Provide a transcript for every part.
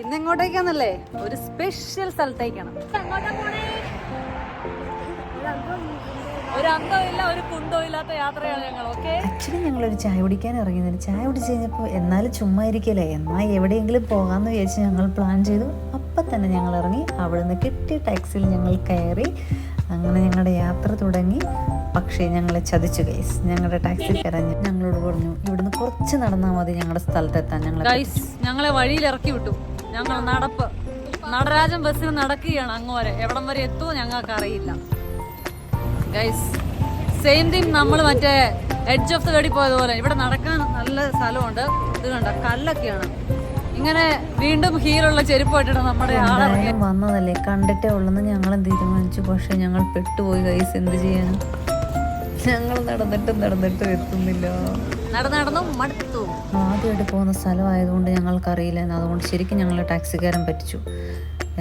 ഇന്നെങ്ങോട്ടേക്കാന്നല്ലേ? ഒരു സ്പെഷ്യൽ സ്ഥലത്തേക്കാണ്. ഒരു അന്തമില്ല ഒരു ഇല്ലാത്ത യാത്രയാണ് ഞങ്ങൾ ഓക്കെ ആക്ച്വലി ഞങ്ങളൊരു ചായ കുടിക്കാൻ ഇറങ്ങിയതിന് ചായ കുടിച്ച് കഴിഞ്ഞപ്പോൾ എന്നാലും ചുമ്മാ ഇരിക്കല്ലേ? എന്നാൽ എവിടെയെങ്കിലും പോകാമെന്ന് വിചാരിച്ച് ഞങ്ങൾ പ്ലാൻ ചെയ്തു. അപ്പം തന്നെ ഞങ്ങൾ ഇറങ്ങി അവിടെ നിന്ന് കിട്ടിയ ടാക്സിയിൽ ഞങ്ങൾ കയറി അങ്ങനെ ഞങ്ങളുടെ യാത്ര തുടങ്ങി. പക്ഷേ ഞങ്ങളെ ചതിച്ചു ഗൈസ് ഞങ്ങളുടെ ടാക്സി കരഞ്ഞ് ഞങ്ങളോട് പറഞ്ഞു ഇവിടുന്ന് കുറച്ച് നടന്നാൽ മതി ഞങ്ങളുടെ സ്ഥലത്തെത്താൻ. ഞങ്ങൾ ഞങ്ങളെ വഴിയിൽ ഇറക്കി വിട്ടു. ഞങ്ങൾ നടപ്പ്. നടരാജൻ ബസ്സിൽ നടക്കുകയാണ് അങ്ങ് വരെ. എവിടം വരെ എത്തുമോ ഞങ്ങൾക്ക് അറിയില്ല. ഗൈസ് സെയിം തിങ് നമ്മൾ മറ്റേ എഡ്ജ് ഓഫ് ദ ഗഡി പോയതുപോലെ. ഇവിടെ നടക്കാൻ നല്ല സ്ഥലമുണ്ട്. ഇത് കണ്ട? കല്ലൊക്കെയാണ്. ഇങ്ങനെ വീണ്ടും ഹീലുള്ള ഇട്ടിട്ട് നമ്മുടെ ആളെ എന്തായാലും വന്നതല്ലേ? കണ്ടിട്ടേ ഉള്ളെന്ന് ഞങ്ങളും തീരുമാനിച്ചു. പക്ഷെ ഞങ്ങൾ പെട്ടുപോയി ഗൈസ് എന്ത് ചെയ്യാൻ? ഞങ്ങൾ നടന്നിട്ടും നടന്നിട്ടും എത്തുന്നില്ല. നടന്ന് നടന്നു മടുത്തു. ആദ്യമായിട്ട് പോകുന്ന സ്ഥലമായതുകൊണ്ട് ഞങ്ങൾക്കറിയില്ല അതുകൊണ്ട് ശരിക്കും ഞങ്ങൾ ടാക്സിക്കാരൻ പറ്റിച്ചു.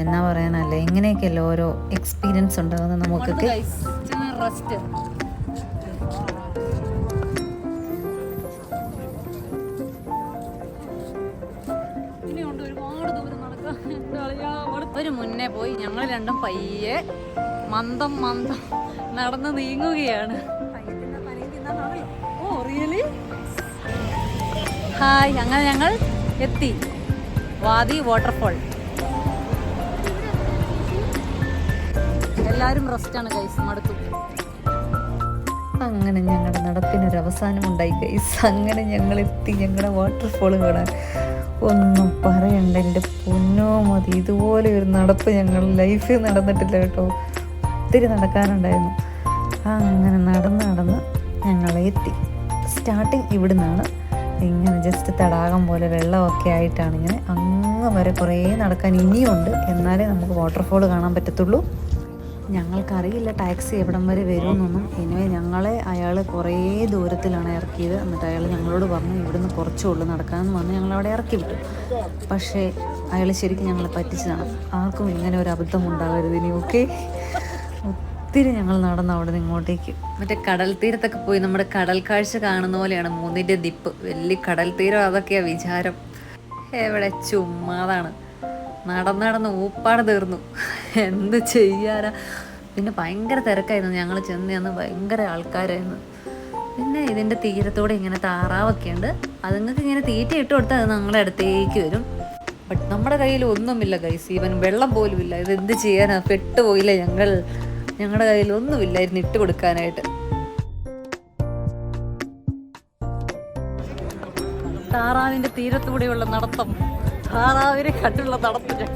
എന്നാ പറയാനല്ലേ ഇങ്ങനെയൊക്കെയല്ലേ ഓരോ എക്സ്പീരിയൻസ് ഉണ്ടാകുന്നത് നമുക്കൊക്കെ. റെസ്റ്റ്. ഒരു മുന്നേ പോയി ഞങ്ങൾ രണ്ടും പയ്യെ മന്ദം മന്ദം നടന്ന് നീങ്ങുകയാണ്. ഓ റിയലി ഹായ് അങ്ങനെ ഞങ്ങൾ എത്തി. വാദി വാട്ടർഫോൾ എല്ലാവരും റെസ്റ്റാണ് കൈസ് മടുത്തു. അങ്ങനെ ഞങ്ങളുടെ നടപ്പിനൊരു അവസാനം ഉണ്ടായി ഗൈസ് അങ്ങനെ ഞങ്ങൾ എത്തി. ഞങ്ങളുടെ വാട്ടർഫോൾ കാണാൻ. ഒന്നും പറയണ്ട എന്റെ പൊന്നോ മതി. ഇതുപോലെ ഒരു നടപ്പ് ഞങ്ങൾ ലൈഫിൽ നടന്നിട്ടില്ല കേട്ടോ. ഒത്തിരി നടക്കാനുണ്ടായിരുന്നു. അങ്ങനെ നടന്ന് നടന്ന് ഞങ്ങൾ സ്റ്റാർട്ടിങ് ഇവിടുന്നാണ്. ഇങ്ങനെ ജസ്റ്റ് തടാകം പോലെ വെള്ളമൊക്കെ ആയിട്ടാണ് ഇങ്ങനെ. അങ്ങ് വരെ കുറേ നടക്കാൻ ഇനിയുണ്ട്. എന്നാലേ നമുക്ക് വാട്ടർഫോൾ കാണാൻ പറ്റത്തുള്ളൂ. ഞങ്ങൾക്കറിയില്ല ടാക്സി എവിടം വരെ വരുമെന്നൊന്നും. ഇനിവേ ഞങ്ങളെ അയാൾ കുറേ ദൂരത്തിലാണ് ഇറക്കിയത്. എന്നിട്ട് അയാൾ ഞങ്ങളോട് പറഞ്ഞു ഇവിടുന്ന് കുറച്ചേ ഉള്ളൂ നടക്കാമെന്ന് പറഞ്ഞ്. ഞങ്ങളവിടെ ഇറക്കി വിട്ടു. പക്ഷേ അയാൾ ശരിക്കും ഞങ്ങളെ പറ്റിച്ചതാണ്. ആർക്കും ഇങ്ങനെ ഒരു അബദ്ധം ഉണ്ടാകരുത് ഇനി ഓക്കെ ഒത്തിരി ഞങ്ങൾ നടന്നു അവിടെ നിന്ന് ഇങ്ങോട്ടേക്ക്. മറ്റേ കടൽ തീരത്തൊക്കെ പോയി നമ്മുടെ കടൽ കാഴ്ച കാണുന്ന പോലെയാണ് മൂന്നിന്റെ ദിപ്പ്. വലിയ കടൽ തീരം അതൊക്കെയാ വിചാരം. എവിടെ ചുമ്മാതാണ്. നടന്ന് നടന്ന് ഊപ്പാട് തീർന്നു. എന്ത് ചെയ്യാനാ? പിന്നെ ഭയങ്കര തിരക്കായിരുന്നു. ഞങ്ങൾ ചെന്ന് ചെന്ന് ഭയങ്കര ആൾക്കാരായിരുന്നു. പിന്നെ ഇതിന്റെ തീരത്തോടെ ഇങ്ങനെ താറാവൊക്കെ ഉണ്ട്. അതുങ്ങൾക്ക് ഇങ്ങനെ തീറ്റ ഇട്ട് കൊടുത്താൽ അത് ഞങ്ങളുടെ അടുത്തേക്ക് വരും. ബട്ട് നമ്മുടെ കയ്യിൽ ഒന്നുമില്ല ഗൈസ് ഈവൻ വെള്ളം പോലും ഇല്ല ഇത് എന്ത് ചെയ്യാനാ? പെട്ടുപോയില്ല ഞങ്ങൾ? ഞങ്ങളുടെ കയ്യിൽ ഒന്നുമില്ലായിരുന്നു ഇട്ട് കൊടുക്കാനായിട്ട് താറാവിന്റെ തീരത്തൂടെയുള്ള നടത്തം താറാവിനെ കണ്ടുള്ള നടത്തം.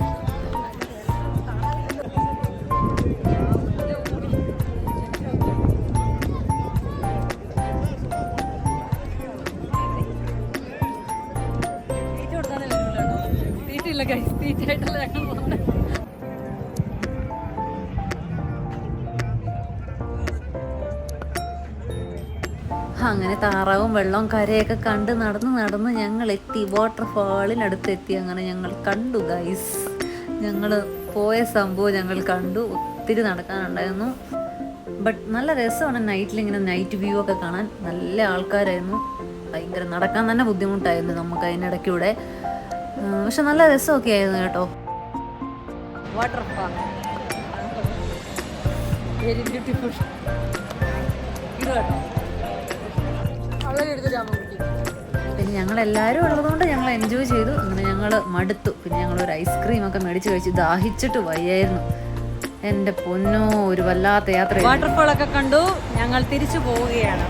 തീറ്റയില്ല ഞങ്ങൾ പോകുന്നത്. അങ്ങനെ താറാവും വെള്ളവും കരയൊക്കെ കണ്ട് നടന്ന് നടന്ന് ഞങ്ങൾ എത്തി വാട്ടർഫാളിനടുത്ത് എത്തി അങ്ങനെ ഞങ്ങൾ കണ്ടു ഗൈസ് ഞങ്ങൾ പോയ സംഭവം ഞങ്ങൾ കണ്ടു. ഒത്തിരി നടക്കാനുണ്ടായിരുന്നു. ബട്ട് നല്ല രസമാണ് നൈറ്റിൽ ഇങ്ങനെ നൈറ്റ് വ്യൂ ഒക്കെ കാണാൻ. നല്ല ആൾക്കാരായിരുന്നു. ഭയങ്കര നടക്കാൻ തന്നെ ബുദ്ധിമുട്ടായിരുന്നു നമുക്ക് അതിനിടയ്ക്കൂടെ. പക്ഷെ നല്ല രസമൊക്കെ ആയിരുന്നു കേട്ടോ. വാട്ടർഫാൾ വെരി ബ്യൂട്ടിഫുൾ ഇത് കേട്ടോ. പിന്നെ ഞങ്ങൾ എല്ലാവരും ഉള്ളതുകൊണ്ട് ഞങ്ങൾ എൻജോയ് ചെയ്തു. അങ്ങനെ ഞങ്ങൾ മടുത്തു. പിന്നെ ഞങ്ങൾ ഒരു ഐസ്ക്രീം ഒക്കെ മേടിച്ച് കഴിച്ച് ദാഹിച്ചിട്ട് വയ്യായിരുന്നു. എന്റെ പൊന്നോ ഒരു വല്ലാത്ത യാത്ര വാട്ടർഫോൾ ഒക്കെ കണ്ടു. ഞങ്ങൾ തിരിച്ചു പോവുകയാണ്.